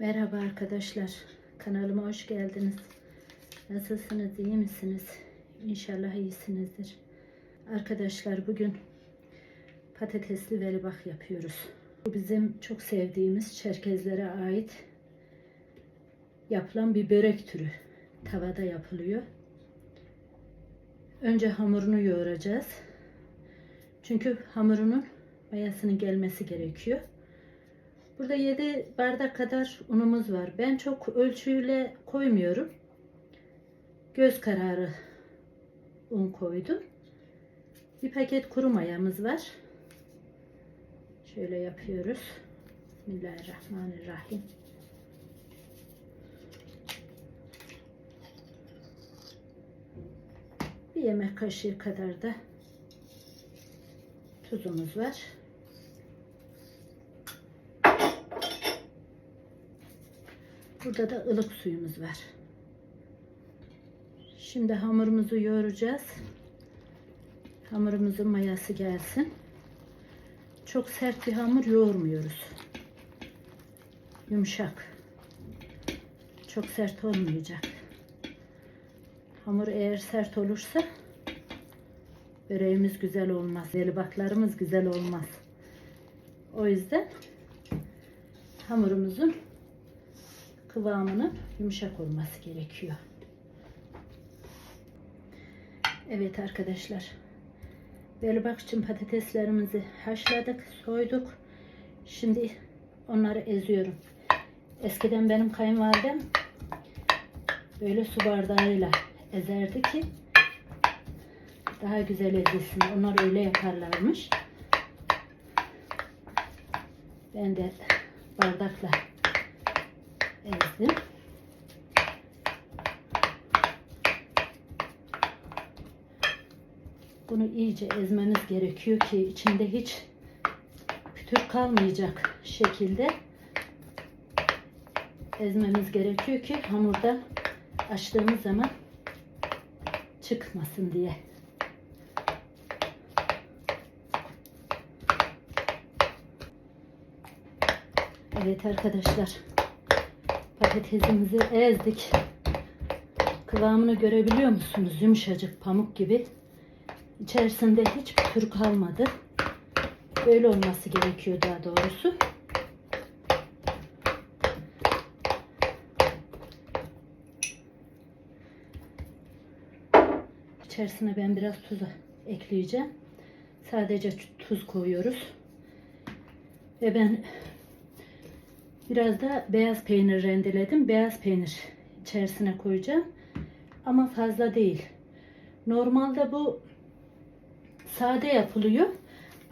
Merhaba arkadaşlar. Kanalıma hoş geldiniz. Nasılsınız? iyi misiniz? İnşallah iyisinizdir. Arkadaşlar bugün patatesli velibak yapıyoruz. Bu bizim çok sevdiğimiz Çerkezlere ait yapılan bir börek türü. Tavada yapılıyor. Önce hamurunu yoğuracağız. Çünkü hamurunun mayasının gelmesi gerekiyor. Burada 7 bardak kadar unumuz var. Ben çok ölçüyle koymuyorum. Göz kararı un koydum. Bir paket kuru mayamız var. Şöyle yapıyoruz. Bismillahirrahmanirrahim. Bir yemek kaşığı kadar da tuzumuz var. Burada da ılık suyumuz var. Şimdi hamurumuzu yoğuracağız. Hamurumuzun mayası gelsin. Çok sert bir hamur yoğurmuyoruz. Yumuşak. Çok sert olmayacak. Hamur eğer sert olursa böreğimiz güzel olmaz. Zelibaklarımız güzel olmaz. O yüzden hamurumuzun kıvamının yumuşak olması gerekiyor. Evet arkadaşlar. Belibak için patateslerimizi haşladık, soyduk. Şimdi onları eziyorum. Eskiden benim kayınvalidem böyle su bardağıyla ezerdi ki daha güzel ezilsin. Onlar öyle yaparlarmış. Ben de bardakla ezdim. Bunu iyice ezmemiz gerekiyor ki içinde hiç pütür kalmayacak şekilde ezmemiz gerekiyor ki hamurda açtığımız zaman çıkmasın diye. Evet arkadaşlar patatesimizi ezdik. Kıvamını görebiliyor musunuz? Yumuşacık pamuk gibi. İçerisinde hiç pütür kalmadı. Böyle olması gerekiyor daha doğrusu. İçerisine ben biraz tuz ekleyeceğim. Sadece tuz koyuyoruz. Ve ben biraz da beyaz peynir rendeledim. Beyaz peynir içerisine koyacağım. Ama fazla değil. Normalde bu sade yapılıyor.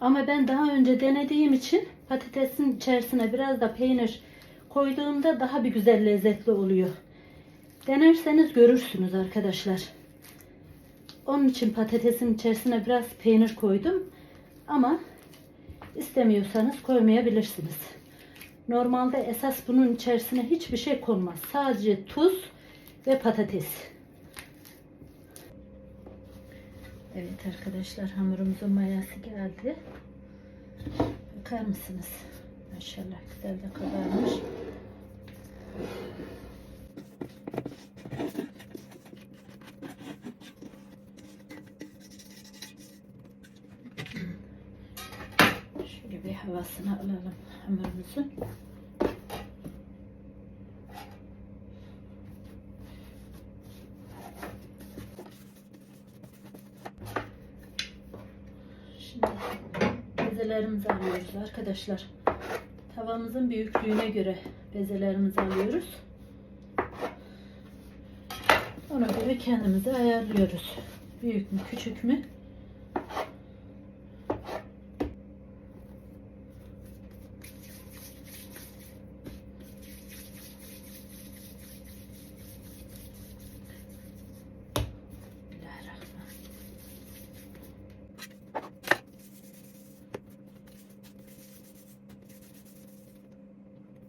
Ama ben daha önce denediğim için patatesin içerisine biraz da peynir koyduğumda daha bir güzel lezzetli oluyor. Denerseniz görürsünüz arkadaşlar. Onun için patatesin içerisine biraz peynir koydum. Ama istemiyorsanız koymayabilirsiniz. Normalde esas bunun içerisine hiçbir şey konmaz. Sadece tuz ve patates. Evet arkadaşlar hamurumuzun mayası geldi. Bakar mısınız? Maşallah güzel de kabarmış. Şöyle havasını alalım hamurumuzun. Şimdi bezelerimizi alıyoruz arkadaşlar. Tavamızın büyüklüğüne göre bezelerimizi alıyoruz. Ona göre kendimizi ayarlıyoruz. Büyük mü küçük mü?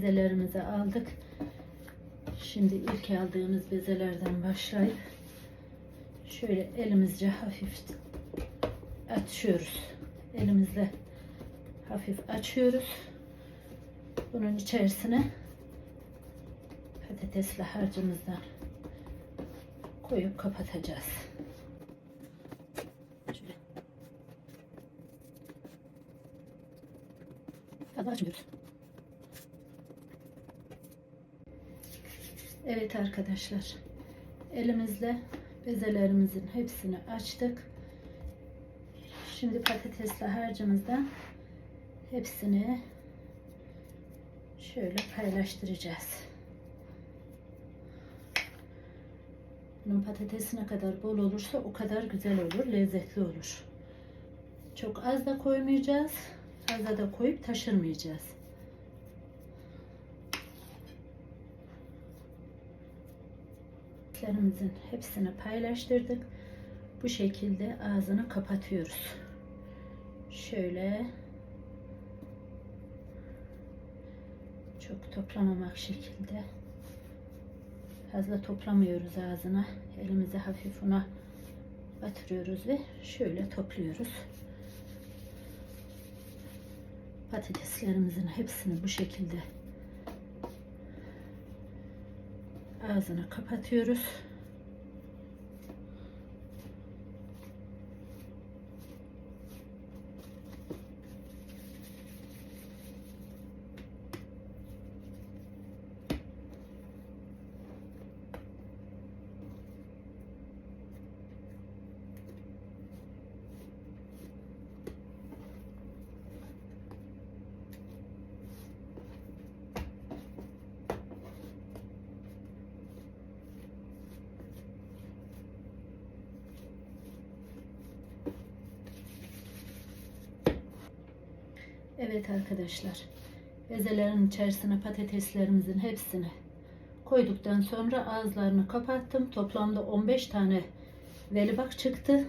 Bezelerimizi aldık. Şimdi ilk aldığımız bezelerden başlayıp şöyle elimizce hafif açıyoruz. Elimizle hafif açıyoruz. Bunun içerisine patatesli harcımızdan koyup kapatacağız. Şöyle. Fazla açmıyoruz. Evet arkadaşlar. Elimizle bezelerimizin hepsini açtık. Şimdi patatesli harcımızdan hepsini şöyle paylaştıracağız. Bunun patatesi ne kadar bol olursa o kadar güzel olur, lezzetli olur. Çok az da koymayacağız, fazla da koyup taşırmayacağız. Etlerimizin hepsini paylaştırdık. Bu şekilde ağzını kapatıyoruz. Şöyle çok toplamamak şekilde fazla toplamıyoruz ağzına. Elimizi hafif una batırıyoruz ve şöyle topluyoruz. Patateslerimizin hepsini bu şekilde ağzını kapatıyoruz. Evet arkadaşlar. Bezelerin içerisine patateslerimizin hepsini koyduktan sonra ağızlarını kapattım. Toplamda 15 tane velibak çıktı.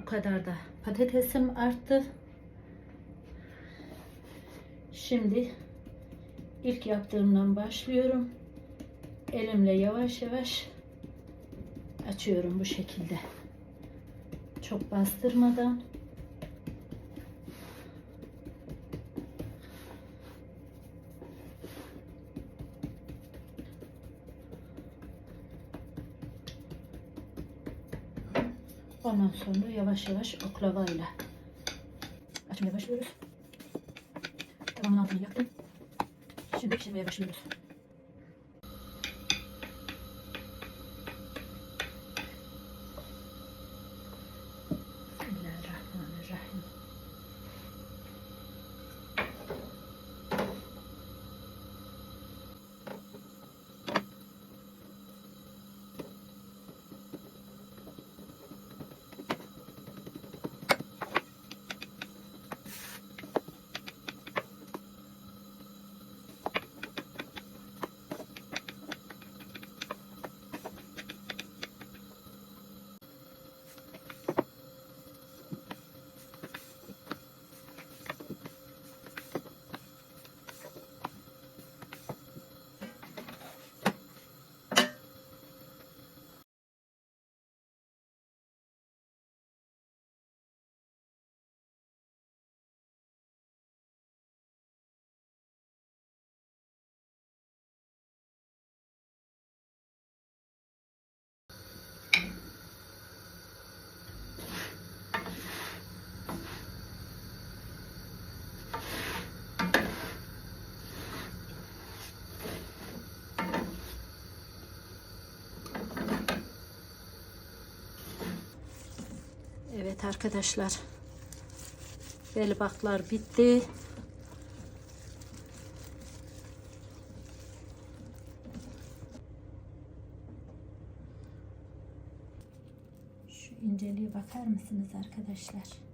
Bu kadar da patatesim arttı. Şimdi ilk yaptığımdan başlıyorum. Elimle yavaş yavaş açıyorum bu şekilde. Çok bastırmadan Ondan sonra yavaş yavaş oklavayla açmaya başlıyoruz. Tavamın altını yaktım. Şimdi pişirmeye başlıyoruz. Bismillahirrahmanirrahim. Evet arkadaşlar. Belbaklar bitti. Şu inceliğe bakar mısınız arkadaşlar?